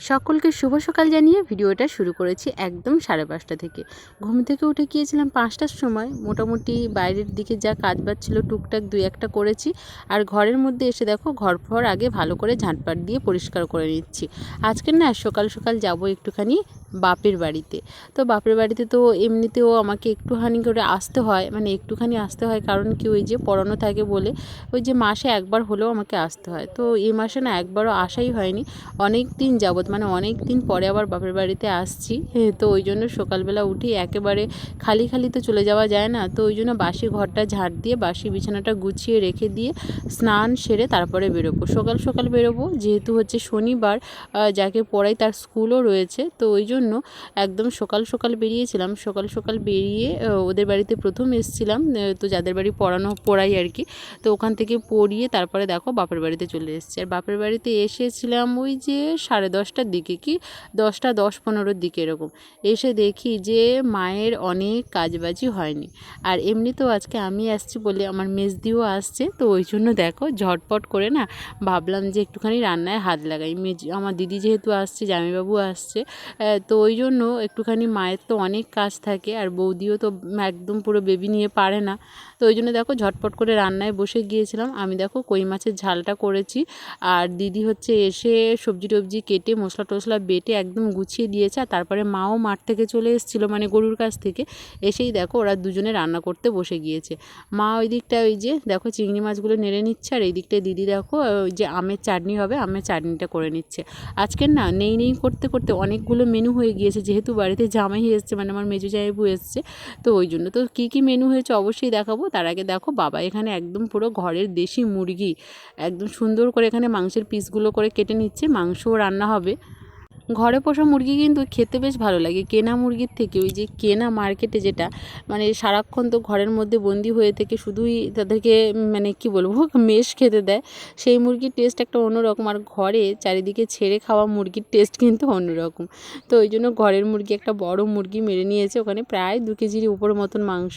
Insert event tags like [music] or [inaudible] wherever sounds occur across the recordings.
সকলকে শুভ সকাল জানিয়ে ভিডিওটা শুরু করেছি একদম সাড়ে পাঁচটা থেকে। ঘুম থেকে উঠে গিয়েছিলাম পাঁচটার সময়। মোটামুটি বাইরের দিকে যা কাজ বাজ ছিল টুকটাক দুই একটা করেছি। আর ঘরের মধ্যে এসে দেখো ঘর ফর আগে ভালো করে ঝাঁটপাট দিয়ে পরিষ্কার করে নিচ্ছি। আজকে না সকাল সকাল যাব একটুখানি বাপের বাড়িতে। তো বাপের বাড়িতে তো এমনিতেও আমাকে একটুখানি করে আসতে হয় মানে একটুখানি আসতে হয়। কারণ কি ওই যে পড়ানো থাকে বলে ওই যে মাসে একবার হলেও আমাকে আসতে হয়। তো এই মাসে না একবারও আসাই হয়নি। অনেক দিন যাবৎ মানে অনেক দিন পরে আবার বাপের বাড়িতে আসছি। হ্যাঁ, তো ওই জন্য সকালবেলা উঠি একেবারে খালি খালি তো চলে যাওয়া যায় না। তো ওই জন্য বাসি ঘরটা ঝাড় দিয়ে বাসি বিছানাটা গুছিয়ে রেখে দিয়ে স্নান সেরে তারপরে বেরোবো। সকাল সকাল বেরোবো যেহেতু হচ্ছে শনিবার যাকে পড়াই তার স্কুলও রয়েছে। তো ওই জন্য একদম সকাল সকাল বেরিয়েছিলাম। সকাল সকাল বেরিয়ে ওদের বাড়িতে প্রথম এসেছিলাম তো যাদের বাড়ি পড়ানো পড়াই আর কি। তো ওখান থেকে পড়িয়ে তারপরে দেখো বাপের বাড়িতে চলে এসেছি। আর বাপের বাড়িতে এসেছিলাম ওই যে সাড়ে দশটার দিকে কি দশটা দশ পনেরোর দিকে এরকম। এসে দেখি যে মায়ের অনেক কাজবাজি হয়নি। আর এমনিতেও আজকে আমি আসছি বলে আমার মেজদিও আসছে, তো ওই জন্য দেখো ঝটপট করে না ভাবলাম যে একটুখানি রান্নায় হাত লাগাই। মেজ, আমার দিদি যেহেতু আসছে, জামাইবাবু আসছে তো ওই জন্য একটুখানি মায়ের তো অনেক কাজ থাকে আর বৌদিও তো একদম পুরো বেবি নিয়ে পারে না। তো ওই জন্য দেখো ঝটপট করে রান্নায় বসে গিয়েছিলাম। আমি দেখো কই মাছের ঝালটা করেছি। আর দিদি হচ্ছে এসে সবজি টবজি কেটে মশলা টশলা বেটে একদম গুছিয়ে দিয়েছে আর তারপরে মাও মাঠ থেকে চলে এসেছিল মানে গরুর কাছ থেকে। এসেই দেখো ওরা দুজনে রান্না করতে বসে গিয়েছে। মা ওই দিকটা ওই যে দেখো চিংড়ি মাছগুলো নেড়ে নিচ্ছে আর এই দিকটায় দিদি দেখো ওই যে আমের চাটনি হবে, আমের চাটনিটা করে নিচ্ছে। আজকের না নেই নেই করতে করতে অনেকগুলো মেনু হয়ে গিয়েছে, যেহেতু বাড়িতে জামাই এসছে মানে আমার মেজো জামাইবু এসছে, তো ওই জন্য। তো কী কী মেনু হয়েছে অবশ্যই দেখাবো। তার আগে দেখো বাবা এখানে একদম পুরো ঘরের দেশি মুরগি, একদম সুন্দর করে এখানে মাংসের পিসগুলো করে কেটে নিচ্ছে, মাংসও রান্না হবে। ঘরে পোষা মুরগি কিন্তু খেতে বেশ ভালো লাগে। কেনা মুরগির থেকে ওই যে কেনা মার্কেটে যেটা মানে সারাক্ষণ তো ঘরের মধ্যে বন্দি হয়ে থেকে শুধুই তাদেরকে মানে কি বলব, মেষ খেতে দেয়। সেই মুরগির টেস্ট একটা অন্যরকম। আর ঘরে চারিদিকে ছেড়ে খাওয়া মুরগির টেস্ট কিন্তু অন্যরকম। তো ওই জন্য ঘরের মুরগি একটা বড় মুরগি মেরে নিয়েছে। ওখানে প্রায় দু কেজির উপর মতন মাংস।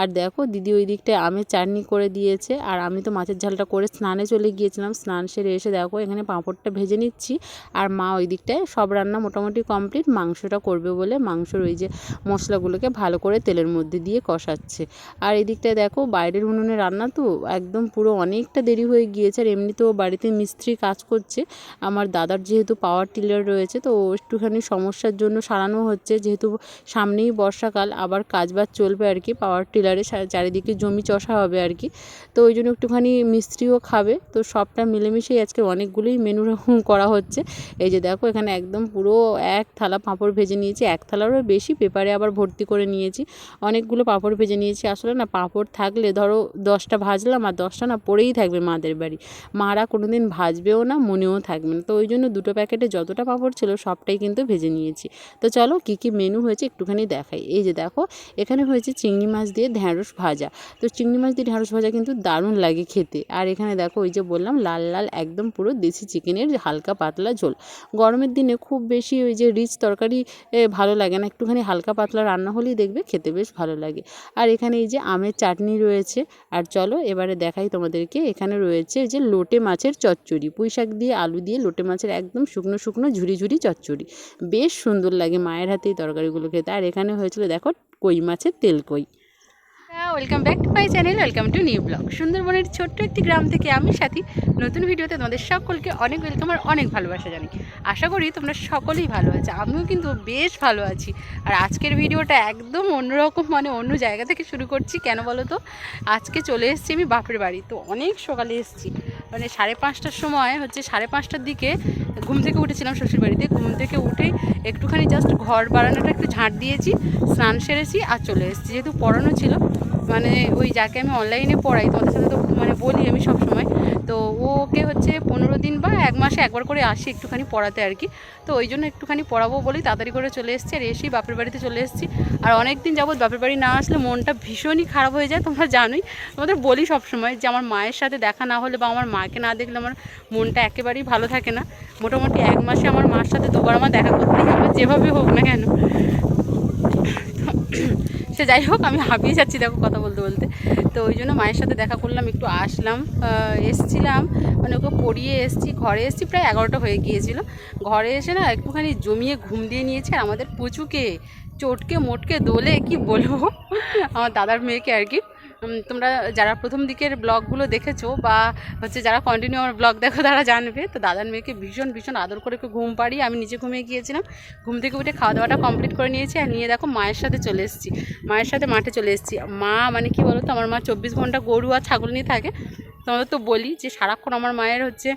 আর দেখো দিদি ওই দিকটায় আমের চাটনি করে দিয়েছে। আর আমি তো মাছের ঝালটা করে স্নানে চলে গিয়েছিলাম। স্নান সেরে এসে দেখো এখানে পাঁপড়টা ভেজে নিচ্ছি। আর মা ওই দিকটায় সব রান্না মোটামুটি কমপ্লিট মাংসটা করবে বলে মাংসর ওই যে মশলাগুলোকে ভালো করে তেলের মধ্যে দিয়ে কষাচ্ছে। আর এই দিকটায় দেখো, বাইরের উনুনে রান্না তো একদম পুরো অনেকটা দেরি হয়ে গিয়েছে আর এমনিতেও বাড়িতে মিস্ত্রি কাজ করছে। আমার দাদার যেহেতু পাওয়ার টিলার রয়েছে, তো একটুখানি সমস্যার জন্য সারানো হচ্ছে। যেহেতু সামনেই বর্ষাকাল, আবার কাজ বাজ চলবে আর কি পাওয়ার টিলারে চারিদিকে জমি চষা হবে আর কি। তো ওই জন্য একটুখানি মিস্ত্রিও খাবে। তো সবটা মিলেমিশেই আজকে অনেকগুলোই মেনু [laughs] করা হচ্ছে। এই যে দেখো, এখানে একদম পুরো এক থালা পাঁপড় ভেজে নিয়েছি। এক থালারও বেশি পেপারে আবার ভর্তি করে নিয়েছি। অনেকগুলো পাঁপড় ভেজে নিয়েছি। আসলে না, পাঁপড় থাকলে ধরো দশটা ভাজলাম আর দশটা না পড়েই থাকবে মাদের বাড়ি। মারা কোনো দিন ভাজবেও না, মনেও থাকবে না। তো ওই জন্য দুটো প্যাকেটে যতটা পাঁপড় ছিল সবটাই কিন্তু ভেজে নিয়েছি। তো চলো কী কী মেনু হয়েছে একটুখানি দেখাই। এই যে দেখো, এখানে হয়েছে চিংড়ি মাছ দিয়ে ঢ্যাঁড়স ভাজা। তো চিংড়ি মাছ দিয়ে ঢ্যাঁড়স ভাজা কিন্তু দারুণ লাগে খেতে। আর এখানে দেখো, ওই যে বললাম, লাল লাল একদম পুরো দেশি চিকেনের হালকা পাতলা ঝোল। গরমের দিনে খুব বেশি ওই যে রিচ তরকারি ভালো লাগে না। একটুখানি হালকা পাতলা রান্না হলেই দেখবে খেতে বেশ ভালো লাগে। আর এখানে এই যে আমের চাটনি রয়েছে, আর চলো এবারে দেখাই তোমাদেরকে। এখানে রয়েছে যে লোটে মাছের চচ্চড়ি, পুঁই শাক দিয়ে আলু দিয়ে লোটে মাছের একদম শুকনো শুকনো ঝুরি ঝুরি চচ্চড়ি। বেশ সুন্দর লাগে মায়ের হাতে এই তরকারিগুলো খেতে। আর এখানে হয়েছিল দেখো কই মাছের তেল কই। Welcome back to my channel, welcome to new blog. সুন্দরবনের ছোট্ট একটি গ্রাম থেকে আমি সাথী। নতুন ভিডিওতে তোমাদের সকলকে অনেক ওয়েলকাম আর অনেক ভালোবাসা জানি আশা করি তোমরা সকলেই ভালো আছো, আমিও কিন্তু বেশ ভালো আছি। আর আজকের ভিডিওটা একদম অন্যরকম মানে অন্য জায়গা থেকে শুরু করছি, কেন বলো তো? আজকে চলে এসেছি আমি বাপের বাড়ি, তো অনেক সকালে এসেছি। মানে সাড়ে পাঁচটার সময় হচ্ছে, সাড়ে পাঁচটার দিকে ঘুম থেকে উঠেছিলাম শ্বশুর বাড়িতে। ঘুম থেকে উঠেই একটুখানি জাস্ট ঘর বারান্দাটা একটু ঝাঁট দিয়েছি, স্নান সেরেছি আর চলে এসেছি। যেহেতু পড়ানো ছিল মানে ওই যাকে আমি অনলাইনে পড়াই তোমাদের সাথে তো মানে বলি আমি সব সময় তো ওকে হচ্ছে পনেরো দিন বা এক মাসে একবার করে আসি একটুখানি পড়াতে আর কি। তো ওই জন্য একটুখানি পড়াবো বলেই তাড়াতাড়ি করে চলে এসেছি আর এসেই বাপের বাড়িতে চলে এসেছি। আর অনেক দিন যাবৎ বাপের বাড়ি না আসলে মনটা ভীষণই খারাপ হয়ে যায়, তোমরা জানোই। তোমাদের বলি সব সময় যে আমার মায়ের সাথে দেখা না হলে বা আমার মাকে না দেখলে আমার মনটা একেবারেই ভালো থাকে না। মোটামুটি এক মাসে আমার মার সাথে দুবার আমার দেখা করতেই হবে, যেভাবে হোক না কেন। সে যাই হোক, আমি হাঁপিয়ে যাচ্ছি দেখো কথা বলতে বলতে। তো ওই জন্য মায়ের সাথে দেখা করলাম, একটু আসলাম এসছিলাম মানে ওকে পড়িয়ে এসছি, ঘরে এসছি, প্রায় এগারোটা হয়ে গিয়েছিল। ঘরে এসে না একটুখানি জমিয়ে ঘুম দিয়ে নিয়েছে, আর আমাদের পুচুকে, চটকে, মোটকে দোলে, কি বলব? আমার দাদার মেয়েকে আর কি। তোমরা যারা প্রথম দিকের ব্লগগুলো দেখেছ বা হচ্ছে যারা কন্টিনিউ আমার ব্লগ দেখো, তারা জানবে। তো দাদার মেয়েকে ভীষণ ভীষণ আদর করে ঘুম পাড়ি আমি নিজে ঘুমিয়ে গিয়েছিলাম। ঘুম থেকে উঠে খাওয়া দাওয়াটা কমপ্লিট করে নিয়েছি আর নিয়ে দেখো মায়ের সাথে চলে এসেছি। মায়ের সাথে মাঠে চলে এসেছি। মা মানে কি বলো তো আমার মা চব্বিশ ঘণ্টা গরু আর ছাগল নিয়ে থাকে। তোমাদের তো বলি যে সারাক্ষণ আমার মায়ের হচ্ছে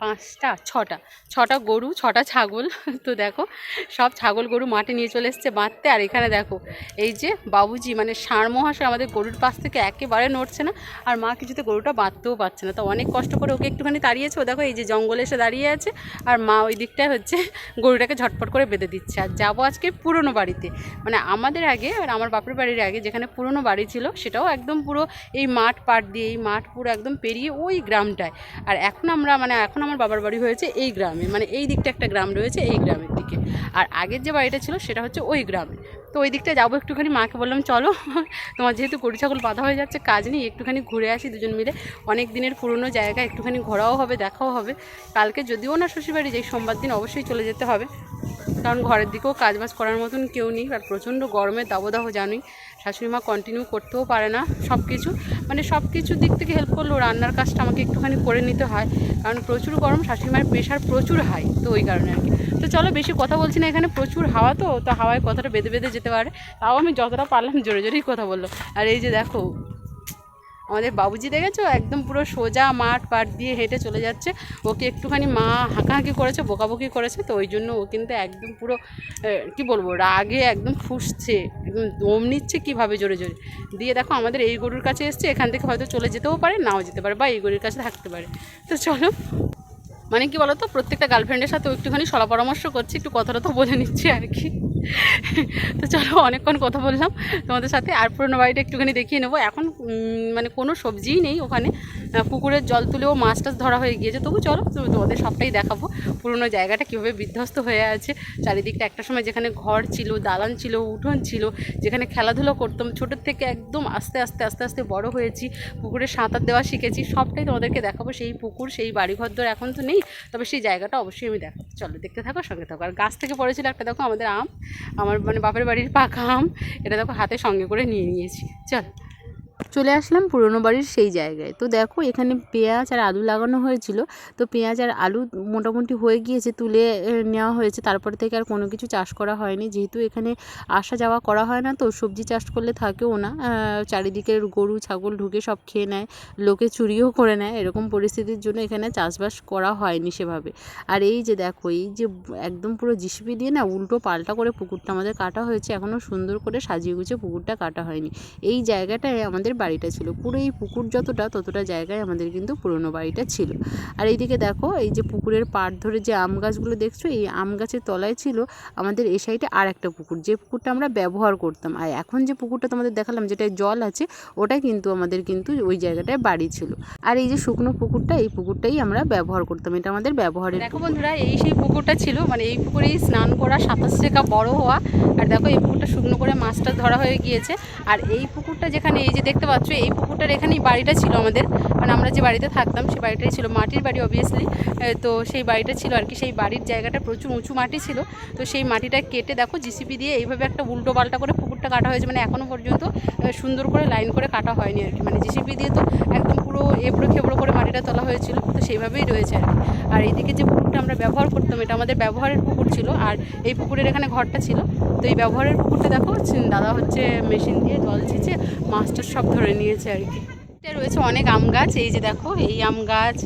পাঁচটা, ছটা। ছটা গরু, ছটা ছাগল। [laughs] তো দেখো, সব ছাগল গরু মাঠে নিয়ে চলে এসছে বাঁধতে। আর এখানে দেখো, এই যে বাবুজি মানে ষাঁড় মহাশয় আমাদের গরুর পাশ থেকে একেবারে নড়ছে না। আর মা কিছুতে গরুটা বাঁধতেও পারছে না। তো অনেক কষ্ট করে ওকে একটুখানি তাড়িয়েছে। ও দেখো, এই যে জঙ্গলে এসে দাঁড়িয়ে আছে। আর মা ওই দিকটায় হচ্ছে [laughs] গরুটাকে ঝটপট করে বেঁধে দিচ্ছে। আর যাব আজকে পুরনো বাড়িতে। মানে আমাদের আগে আর আমার বাপের বাড়ির আগে যেখানে পুরনো বাড়ি ছিল, সেটাও একদম পুরো এই মাঠ পাট দিয়ে, এই মাঠ পুরো একদম পেরিয়ে ওই গ্রামটায়। আর এখন আমরা মানে এখন আমার বাবার বাড়ি হয়েছে এই গ্রামে। মানে এই দিকটা একটা গ্রাম রয়েছে এই গ্রামের দিকে। আর আগের যে বাড়িটা ছিল সেটা হচ্ছে ওই গ্রামে। তো ওই দিকটা যাব একটুখানি, মাকে বললাম, চলো। [laughs] তোমার যেহেতু গরু ছাগল বাঁধা হয়ে যাচ্ছে, কাজ নেই, একটুখানি ঘুরে আসি দুজন মিলে। অনেক দিনের পুরনো জায়গা, একটুখানি ঘোরাও হবে, দেখাও হবে। কালকে যদিও না শ্বশুরবাড়ি, যাই সোমবার দিন অবশ্যই চলে যেতে হবে। কারণ ঘরের দিকেও কাজবাজ করার মতন কেউ নেই, আর প্রচণ্ড গরমের দাবদাহ জানোই। শাশুড়ি মা কন্টিনিউ করতেও পারে না সব কিছু মানে সব কিছুর দিক থেকে হেল্প করলেও রান্নার কাজটা আমাকে একটুখানি করে নিতে হয়। কারণ প্রচুর গরম, শাশুড়ি মায়ের প্রেশার প্রচুর হাই তো ওই কারণে আর কি। তো চলো বেশি কথা বলছি না, এখানে প্রচুর হাওয়া তো তো হাওয়ায় কথাটা বেঁধে বেঁধে যেতে পারে। তাও আমি যতটা পারলাম জোরে জোরেই কথা বলল। আর এই যে দেখো আমাদের বাবুজি দেখেছ? একদম পুরো সোজা মাঠ পাট দিয়ে হেঁটে চলে যাচ্ছে। ওকে একটুখানি মা হাঁকাহাঁকি করেছে, বকাবকি করেছে, তো ওই জন্য ও কিন্তু একদম পুরো কি বলব, রাগে একদম ফুসছে। একদম দম নিচ্ছে কীভাবে জোরে জোরে। দিয়ে দেখো আমাদের এই গরুর কাছে এসছে, এখান থেকে হয়তো চলে যেতেও পারে, নাও যেতে পারে বা এই গরুর কাছে থাকতে পারে। তো চলো মানে কি বলতো, প্রত্যেকটা গার্লফ্রেন্ডের সাথে একটুখানি সলা পরামর্শ করছি, একটু কথাটা তো বলে নিচ্ছি আর কি। তো চলো অনেকক্ষণ কথা বললাম তোমাদের সাথে, আর পুরোনো বাড়িটা একটুখানি দেখিয়ে নেব। এখন মানে কোনো সবজিই নেই ওখানে। পুকুরের জল তুলেও মাছ টাছ ধরা হয়ে গিয়েছে। তবু চলো তোমাদের সবটাই দেখাবো। পুরোনো জায়গাটা কীভাবে বিধ্বস্ত হয়ে আছে। চারিদিকটা একটা সময় যেখানে ঘর ছিল, দালান ছিল, উঠোন ছিল, যেখানে খেলাধুলো করতাম। ছোটোর থেকে একদম আস্তে আস্তে আস্তে আস্তে বড় হয়েছি। পুকুরে সাঁতার দেওয়া শিখেছি। সবটাই তোমাদেরকে দেখাবো। সেই পুকুর, সেই বাড়িঘর দর এখন তো নেই, তবে সেই জায়গাটা অবশ্যই আমি দেখাবো। চলো, দেখতে থাকো, সঙ্গে থাকো। আর গাছ থেকে পড়েছিল একটা, দেখো, আমাদের আম। আমার মানে বাপের বাড়ির পাকা আম। এটা দেখো, হাতে সঙ্গে করে নিয়ে নিয়েছি। চল। চলে আসলাম পুরনো বাড়ির সেই জায়গায়। তো দেখো এখানে পেঁয়াজ আর আলু লাগানো হয়েছিল। তো পেঁয়াজ আর আলু মোটামুটি হয়ে গিয়েছে তুলে নেওয়া হয়েছে। তারপর থেকে আর কোনো কিছু চাষ করা হয়নি। যেহেতু এখানে আসা যাওয়া করা হয় না তো সবজি চাষ করলে থাকেও না। আহ, চারিদিকের গরু ছাগল ঢুকে সব খেয়ে নেয় লোকে চুরিও করে নেয়। এরকম পরিস্থিতির জন্য এখানে চাষবাস করা হয়নি সেভাবে। আর এই যে দেখো এই যে একদম পুরো জিসিপি দিয়ে না উল্টো পাল্টা করে পুকুরটা আমাদের কাটা হয়েছে। এখনও সুন্দর করে সাজিয়ে গুছিয়ে পুকুরটা কাটা হয়নি। এই জায়গাটায় আমাদের বাড়িটা ছিল। পুরো এই পুকুর যতটা ততটা জায়গায় আমাদের কিন্তু পুরনো বাড়িটা ছিল। আর এইদিকে দেখো এই যে পুকুরের পাড় ধরে যে আম গাছগুলো দেখছ এই আম গাছের তলায় ছিল আমাদের এই সাইডে আর একটা পুকুর। যে পুকুরটা আমরা ব্যবহার করতাম। আর এখন যে পুকুরটা তোমাদের দেখালাম যেটায় জল আছে ওটা কিন্তু আমাদের কিন্তু ওই জায়গাটায় বাড়ি ছিল। আর এই যে শুকনো পুকুরটা এই পুকুরটাই আমরা ব্যবহার করতাম। এটা আমাদের ব্যবহারের দেখো বন্ধুরা এই সেই পুকুরটা ছিল মানে এই পুকুরেই স্নান করা সাতাশ শেখা বড় হওয়া। আর দেখো এই পুকুরটা শুকনো করে মাছটা ধরা হয়ে গিয়েছে। আর এই পুকুরটা যেখানে এই যে দেখতে পাচ্ছ এই পুকুরটার এখানেই বাড়িটা ছিল আমাদের। মানে আমরা যে বাড়িতে থাকতাম সেই বাড়িটাই ছিল মাটির বাড়ি অবভিয়াসলি তো সেই বাড়িটা ছিল আর কি। সেই বাড়ির জায়গাটা প্রচুর উঁচু মাটি ছিল। তো সেই মাটিটা কেটে দেখো জিসিপি দিয়ে এইভাবে একটা উল্টো পাল্টা করে পুকুরটা কাটা হয়েছে। মানে এখনও পর্যন্ত সুন্দর করে লাইন করে কাটা হয়নি আর কি। মানে জিসিপি দিয়ে তো একদম পুরো এবড়ো খেবড়ো করে মাটিটা তোলা হয়েছিল, তো সেইভাবেই রয়েছে আর আর এইদিকে যে পুকুরটা আমরা ব্যবহার করতাম, এটা আমাদের ব্যবহারের পুকুর ছিল আর এই পুকুরের এখানে ঘরটা ছিল। তো এই ব্যবহারের পুকুরটা দেখো দাদা হচ্ছে মেশিন দিয়ে জল ছেঁচে মাছটা সব ধরে নিয়েছে আর কি। এটা রয়েছে অনেক আম গাছ, এই যে দেখো, এই আম গাছ,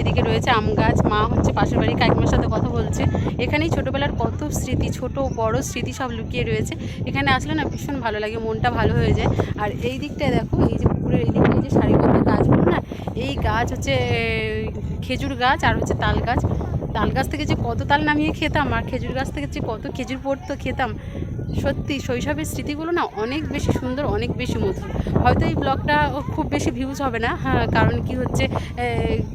এদিকে রয়েছে আম গাছ, মা হচ্ছে পাশের বাড়ির কাকিমার সাথে কথা বলছে। এখানেই ছোটোবেলার কত স্মৃতি, ছোট বড় স্মৃতি সব লুকিয়ে রয়েছে। এখানে আসলে না ভীষণ ভালো লাগে, মনটা ভালো হয়ে যায়। আর এই দিকটায় দেখো, এই যে পুকুরের এই দিকটায় যে সারিবদ্ধ গাছগুলো না, এই গাছ হচ্ছে খেজুর গাছ আর হচ্ছে তাল গাছ। তাল গাছ থেকে যে কত তাল নামিয়ে খেতাম, আর খেজুর গাছ থেকে যে কত খেজুর পড়তো খেতাম সত্যি শৈশবের স্মৃতিগুলো না অনেক বেশি সুন্দর, অনেক বেশি মধুর। হয়তো এই ব্লগটা খুব বেশি ভিউজ হবে না হ্যাঁ কারণ কি হচ্ছে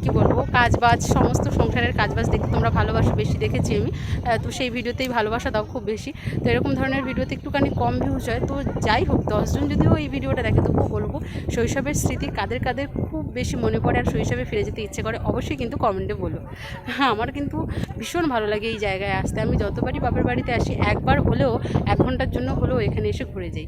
কি বলব, কাজবাজ, সমস্ত সংসারের কাজবাজ দেখতে তোমরা ভালোবাসো বেশি, দেখেছি আমি। তো সেই ভিডিওতেই ভালোবাসা দাও খুব বেশি। তো এরকম ধরনের ভিডিওতে একটুখানি কম ভিউজ হয়, তো যাই হোক দশজন যদিও এই ভিডিওটা দেখে, তবুও বলব, শৈশবের স্মৃতি কাদের কাদের খুব বেশি মনে পড়ে আর শৈশবে ফিরে যেতে ইচ্ছে করে, অবশ্যই কিন্তু কমেন্টে বলো। হ্যাঁ আমার কিন্তু ভীষণ ভালো লাগে এই জায়গায় আসতে, আমি যতবারই বাপের বাড়িতে আসি, একবার হলেও এক ঘণ্টার জন্য হলো এখানে এসে ঘুরে যাই।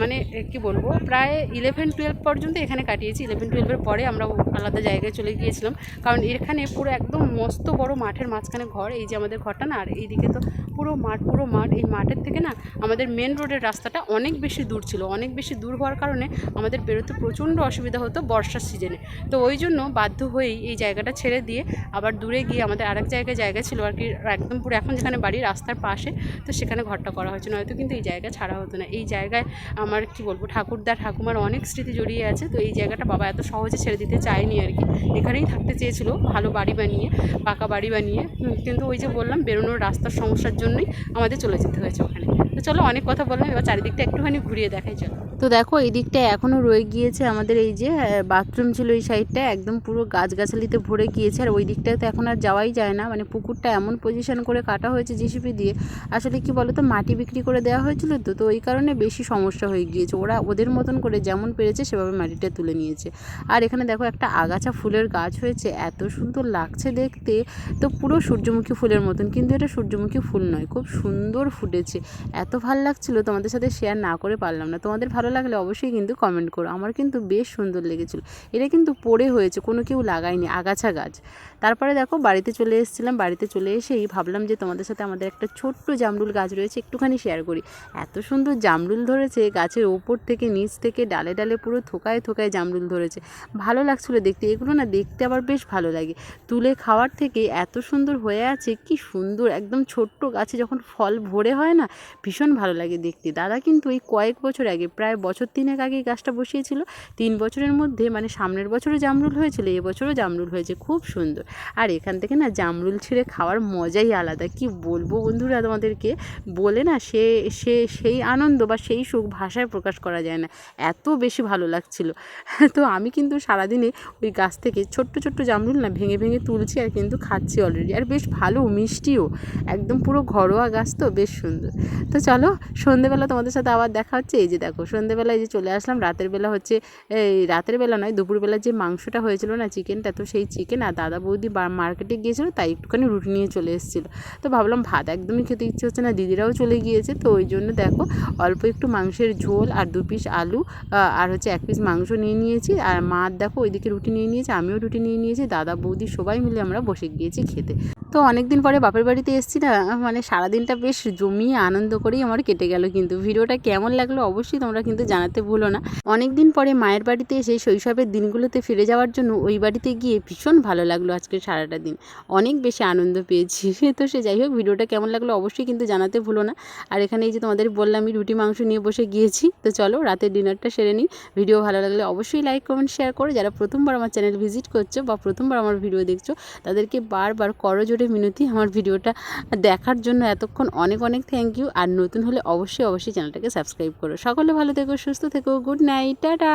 মানে কি বলব, প্রায় ইলেভেন টুয়েলভ পর্যন্ত এখানে কাটিয়েছি। ইলেভেন টুয়েলভের পরে আমরা আলাদা জায়গায় চলে গিয়েছিলাম। কারণ এখানে পুরো একদম মস্ত বড় মাঠের মাঝখানে ঘর, এই যে আমাদের ঘরটা না, আর এইদিকে তো পুরো মাঠ পুরো মাঠ, এই মাঠের থেকে না আমাদের মেন রোডের রাস্তাটা অনেক বেশি দূর ছিল। অনেক বেশি দূর হওয়ার কারণে আমাদের বেরোতে প্রচণ্ড অসুবিধা হতো বর্ষার সিজনে তো ওই জন্য বাধ্য হয়েই এই জায়গাটা ছেড়ে দিয়ে আবার দূরে গিয়ে আমাদের আরেক জায়গায় জায়গা ছিল আর কি, একদম পুরো এখন যেখানে বাড়ি, রাস্তার পাশে, তো সেখানে ঘরটা করা হয়েছে নয়তো কিন্তু এই জায়গা ছাড়া হতো না। এই জায়গায় আমার কি বলব ঠাকুরদা ঠাকুমার অনেক স্মৃতি জড়িয়ে আছে। তো এই জায়গাটা বাবা এত সহজে ছেড়ে দিতে চায়নি আর কি। এখানেই থাকতে চেয়েছিল, ভালো বাড়ি বানিয়ে, পাকা বাড়ি বানিয়ে। কিন্তু ওই যে বললাম, বেরোনোর রাস্তার সমস্যার জন্যই আমাদের চলে যেতে হয়েছে ওখানে। তো চলো অনেক কথা বললাম, এবার চারিদিকটা একটুখানি ঘুরিয়ে দেখাই, চলো। তো দেখো এই দিকটা এখনও রয়ে গিয়েছে আমাদের এই যে বাথরুম ছিল এই সাইডটা একদম পুরো গাছগাছালিতে ভরে গিয়েছে। আর ওই দিকটায় তো এখন আর যাওয়াই যায় না। মানে পুকুরটা এমন পজিশন করে কাটা হয়েছে জিসিপি দিয়ে। আসলে কি বলো তো মাটি বিক্রি করে দেওয়া হয়েছিল তো তো ওই কারণে বেশি সমস্যা হয়ে গিয়েছে। ওরা ওদের মতন করে যেমন পেরেছে, সেভাবে মাটিটা তুলে নিয়েছে। আর এখানে দেখো, একটা আগাছা ফুলের গাছ হয়েছে। এত সুন্দর লাগছে দেখতে। তো পুরো সূর্যমুখী ফুলের মতন। কিন্তু এটা সূর্যমুখী ফুল নয়, খুব সুন্দর ফুটেছে। এত ভালো লাগছিল, তোমাদের সাথে শেয়ার না করে পারলাম না। তোমাদের ভালো লাগলে অবশ্যই কিন্তু কমেন্ট করো। আমার কিন্তু বেশ সুন্দর লেগেছিলো। এটা কিন্তু পড়ে হয়েছে, কোনো কেউ লাগায়নি, আগাছা গাছ। তারপরে দেখো, বাড়িতে চলে এসেছিলাম। বাড়িতে চলে এসেই ভাবলাম যে তোমাদের সাথে আমাদের একটা ছোট্ট জামরুল গাছ রয়েছে, একটুখানি শেয়ার করি। এত সুন্দর জামরুল ধরেছে, গাছের ওপর থেকে নিচ থেকে ডালে ডালে পুরো থোকায় থোকায় জামরুল ধরেছে। ভালো লাগছিল দেখতে, এগুলো না দেখতে আবার বেশ ভালো লাগে। তুলে খাওয়ার থেকে এত সুন্দর হয়ে আছে, কি সুন্দর, একদম ছোট্ট গাছে যখন ফল ভরে হয় না, ভীষণ ভালো লাগে দেখতে। দাদা কিন্তু এই কয়েক বছর আগে, প্রায় বছর তিনেক আগে গাছটা বসিয়েছিল। তিন বছরের মধ্যে মানে সামনের বছরও জামরুল হয়েছিল এবছরও জামরুল হয়েছে, খুব সুন্দর। আর এখান থেকে না জামরুল ছিঁড়ে খাওয়ার মজাই আলাদা। কি বলব বন্ধুরা তোমাদেরকে? বলে না সে সে সেই আনন্দ বা সেই সুখ ভাষায় প্রকাশ করা যায় না। এত বেশি ভালো লাগছিল। তো আমি কিন্তু সারাদিনে ওই গাছ থেকে ছোট্ট ছোট্ট জামরুল না ভেঙে ভেঙে তুলছি আর কিন্তু খাচ্ছি অলরেডি আর বেশ ভালো, মিষ্টিও। একদম পুরো ঘরোয়া গাছ তো, বেশ সুন্দর। তো চলো সন্ধেবেলা তোমাদের সাথে আবার দেখা হচ্ছে। এই যে দেখো সন্ধেবেলা এই যে চলে আসলাম, রাতের বেলা হচ্ছে, এই রাতের বেলা নয়, দুপুরবেলা যে মাংসটা হয়েছিল না চিকেনটা, তো সেই চিকেন আর দাদা বৌদি মার্কেটে গিয়েছিল, তাই একটুখানি রুটি নিয়ে চলে এসেছিল। তো ভাবলাম ভাত একদমই খেতে ইচ্ছে হচ্ছে না, দিদিরাও চলে গিয়েছে, তো ওই জন্য দেখো অল্প একটু মাংসের ঝোল আর দু পিস আলু আর হচ্ছে এক পিস মাংস নিয়ে নিয়েছি, আর মা দেখো ওইদিকে রুটি নিয়ে নিয়েছে, আমিও রুটি নিয়ে নিয়েছি, দাদা বৌদি সবাই মিলে আমরা বসে গিয়েছি খেতে। তো অনেক দিন পরে বাপের বাড়িতে এসেছি না মানে সারাদিনটা বেশ জমিয়ে আনন্দ করেই আমার কেটে গেল কিন্তু। ভিডিওটা কেমন লাগল অবশ্যই তোমরা কিন্তু জানাতে ভুলো না। অনেক দিন পরে মায়ের বাড়িতে এসে শৈশবের দিনগুলোতে ফিরে যাওয়ার জন্য ওই বাড়িতে গিয়ে ভীষণ ভালো লাগল আজকে সারাটা দিন। অনেক বেশি আনন্দ পেয়েছি। [laughs] তো সে যাই হোক, ভিডিওটা কেমন লাগল অবশ্যই কিন্তু জানাতে ভুলো না। আর এখানে এই যে তোমাদের বললাম আমি রুটি, মাংস নিয়ে বসে গিয়েছি। তো চলো রাতের ডিনারটা সেরে নিই। ভিডিও ভালো লাগলে অবশ্যই লাইক, কমেন্ট শেয়ার করো। যারা প্রথমবার আমার চ্যানেল ভিজিট করছ বা প্রথমবার আমার ভিডিও দেখছ, তাদেরকে বারবার করজোড়ে মিনতি, আমার ভিডিওটা দেখার জন্য এতক্ষণ অনেক অনেক থ্যাংক ইউ আর নতুন হলে অবশ্যই অবশ্যই চ্যানেলটাকে সাবস্ক্রাইব করো। সকলে ভালো থেকো, সুস্থ থেকো গুড নাইট টাটা!